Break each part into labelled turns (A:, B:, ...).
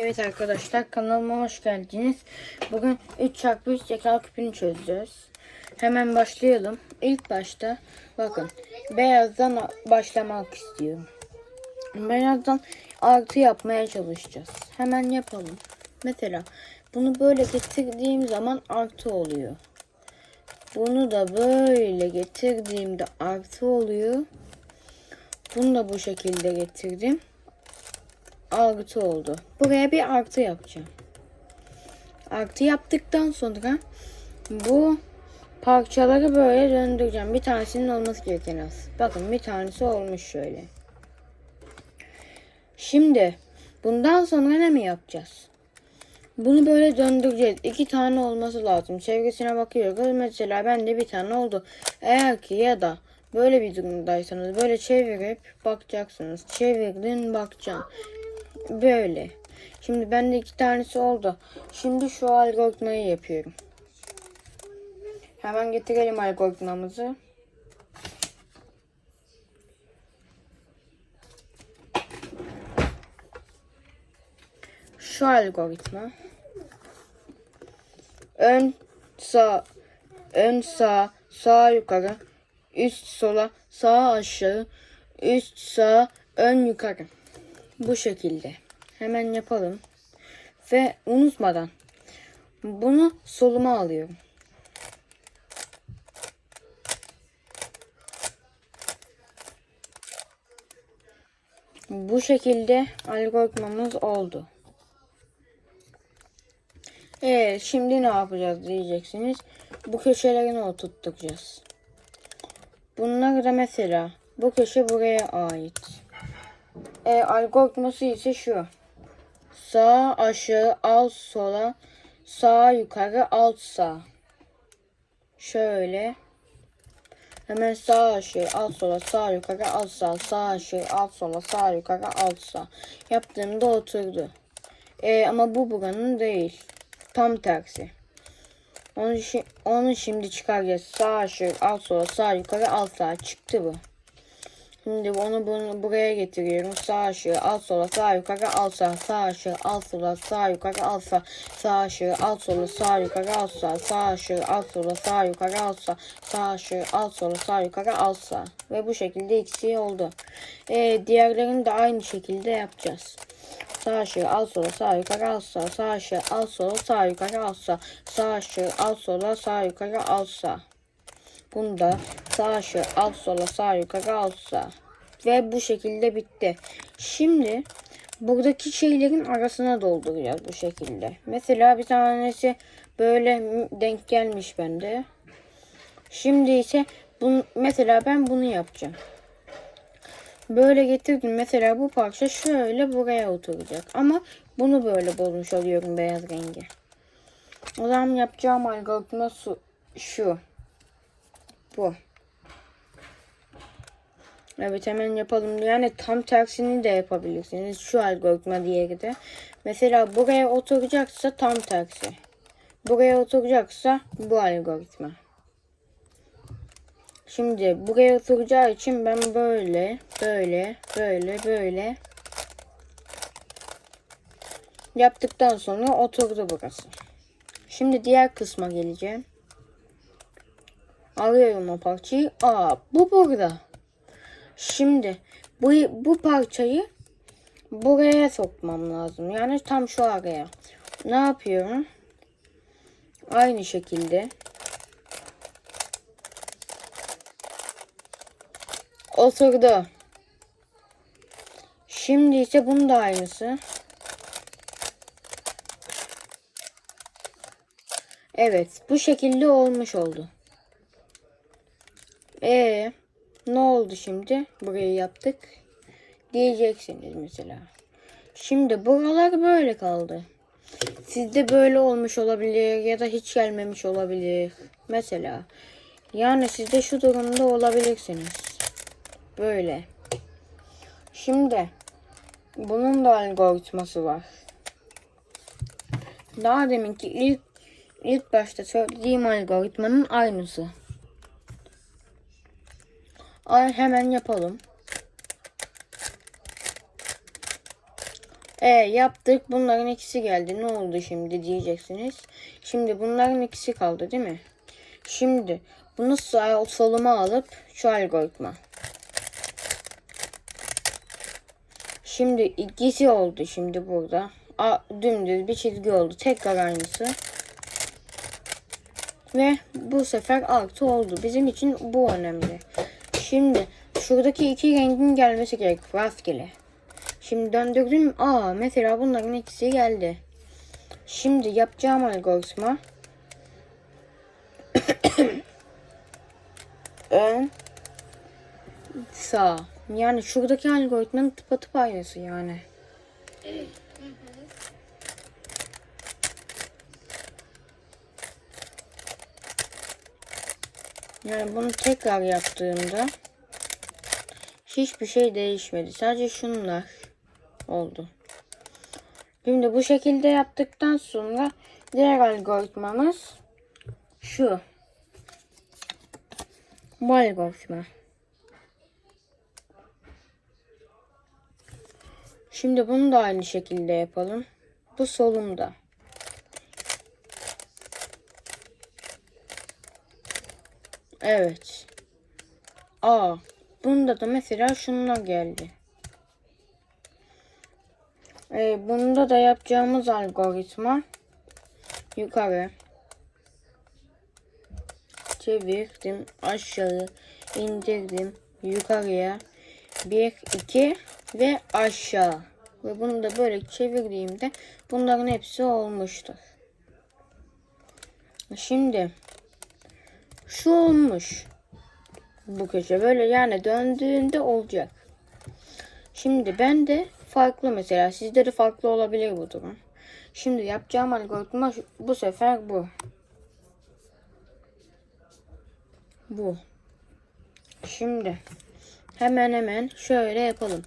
A: Evet arkadaşlar kanalıma hoş geldiniz. Bugün 3 çarpı 3 zeka küpünü çözeceğiz. Hemen başlayalım. İlk başta bakın beyazdan başlamak istiyorum. Beyazdan artı yapmaya çalışacağız. Hemen yapalım. Mesela bunu böyle getirdiğim zaman artı oluyor. Bunu da böyle getirdiğimde artı oluyor. Bunu da bu şekilde getirdim artı oldu. Buraya bir artı yapacağım. Artı yaptıktan sonra bu parçaları böyle döndüreceğim. Bir tanesinin olması gereken az. Bakın bir tanesi olmuş şöyle. Şimdi bundan sonra ne mi yapacağız? Bunu böyle döndüreceğiz. İki tane olması lazım. Çevresine bakıyoruz. Mesela bende bir tane oldu. Eğer ki ya da böyle bir durumdaysanız böyle çevirip bakacaksınız. Çevirdin bakacaksın. Böyle. Şimdi bende iki tanesi oldu. Şimdi şu algoritmayı yapıyorum. Hemen getirelim algoritmamızı. Şu algoritma. Ön sağ ön sağ sağ yukarı üst sola sağ aşağı üst sağ ön yukarı. Bu şekilde. Hemen yapalım. Ve unutmadan bunu soluma alıyorum. Bu şekilde algoritmamız oldu. Evet şimdi ne yapacağız diyeceksiniz. Bu köşelerini oturtacağız. Bunlar da mesela bu köşe buraya ait. E, algoritması ise şu. Sağ aşağı alt sola sağ yukarı alt sağ. Şöyle. Hemen sağ aşağı alt sola sağ yukarı alt sağ sağ aşağı alt sola sağ yukarı alt sağ. Yaptığımda oturdu. E, ama bu buranın değil. Tam tersi. Onu, şi onu şimdi çıkaracağız. Sağ aşağı alt sola sağ yukarı alt sağ çıktı bu. Şimdi onu bunu buraya getiriyorum. Sağ aşağı, alt sola, sağ yukarı, alt sağ, sağ aşağı, alt sola, sağ yukarı, alt sağ, sağ aşağı, alt sola, sağ yukarı, alt sağ, sağ aşağı, alt sola, sağ yukarı, alt sağ, sağ aşağı, alt sola, sağ yukarı, alt sağ. Ve bu şekilde ikisi oldu. Ee, diğerlerini de aynı şekilde yapacağız. Sağ aşağı, alt sola, sağ yukarı, alt sağ, sağ aşağı, alt sola, sağ yukarı, alt sağ, sağ aşağı, alt sola, sağ yukarı, alt sağ. Bunu da sağ aşağı, alt sola, sağ yukarı, alt sağ. Ve bu şekilde bitti. Şimdi buradaki şeylerin arasına dolduracağız bu şekilde. Mesela bir tanesi böyle denk gelmiş bende. Şimdi ise bunu, mesela ben bunu yapacağım. Böyle getirdim. Mesela bu parça şöyle buraya oturacak. Ama bunu böyle bozmuş oluyorum beyaz rengi. O zaman yapacağım algoritma şu. Bu. Evet hemen yapalım. Yani tam tersini de yapabilirsiniz. Şu algoritma diğeri de. Mesela buraya oturacaksa tam tersi. Buraya oturacaksa bu algoritma. Şimdi buraya oturacağı için ben böyle, böyle, böyle, böyle yaptıktan sonra oturdu burası. Şimdi diğer kısma geleceğim. Alıyorum o parçayı. Aa bu burada. Şimdi bu, bu parçayı buraya sokmam lazım. Yani tam şu araya. Ne yapıyorum? Aynı şekilde. Oturdu. Şimdi ise bunun da aynısı. Evet, bu şekilde olmuş oldu. Ee, ne oldu şimdi? Burayı yaptık. Diyeceksiniz mesela. Şimdi buralar böyle kaldı. Sizde böyle olmuş olabilir ya da hiç gelmemiş olabilir. Mesela. Yani sizde şu durumda olabilirsiniz. Böyle. Şimdi bunun da algoritması var. Daha deminki ilk ilk başta söylediğim algoritmanın aynısı. Ay hemen yapalım. E yaptık. Bunların ikisi geldi. Ne oldu şimdi diyeceksiniz. Şimdi bunların ikisi kaldı değil mi? Şimdi bunu sağ soluma alıp şu algoritma. Şimdi ikisi oldu şimdi burada. A, dümdüz bir çizgi oldu. Tekrar aynısı. Ve bu sefer artı oldu. Bizim için bu önemli. Şimdi şuradaki iki rengin gelmesi gerek. Rastgele. Şimdi döndürdüm. Aa mesela bunların ikisi geldi. Şimdi yapacağım algoritma. Ön sağ. Yani şuradaki algoritmanın tıpatıp aynısı yani. Yani bunu tekrar yaptığımda hiçbir şey değişmedi. Sadece şunlar oldu. Şimdi bu şekilde yaptıktan sonra diğer algoritmamız şu. Bu algoritma. Şimdi bunu da aynı şekilde yapalım. Bu solumda. Evet. Aa, bunda da mesela şunlar geldi. Ee, bunda da yapacağımız algoritma yukarı çevirdim aşağı indirdim yukarıya 1 2 ve aşağı ve bunu da böyle çevirdiğimde bunların hepsi olmuştur. Şimdi şu olmuş. Bu köşe böyle yani döndüğünde olacak. Şimdi ben de farklı mesela sizde de farklı olabilir bu durum. Şimdi yapacağım algoritma bu sefer bu. Bu. Şimdi hemen hemen şöyle yapalım.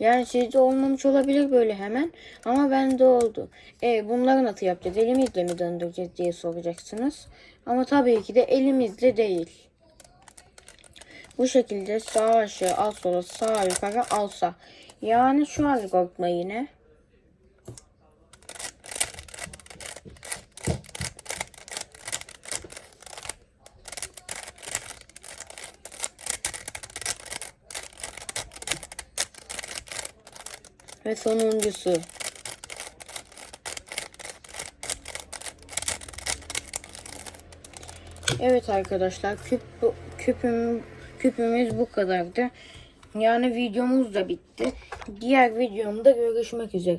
A: Yani sizde olmamış olabilir böyle hemen. Ama bende oldu. E bunları nasıl yapacağız? Elimizle mi döndüreceğiz diye soracaksınız. Ama tabii ki de elimizle değil. Bu şekilde sağ aşağı al sola sağ yukarı alsa. Yani şu algoritma yine. Ve sonuncusu. Evet arkadaşlar küp küpüm küpümüz bu kadardı. Yani videomuz da bitti. Diğer videomda görüşmek üzere.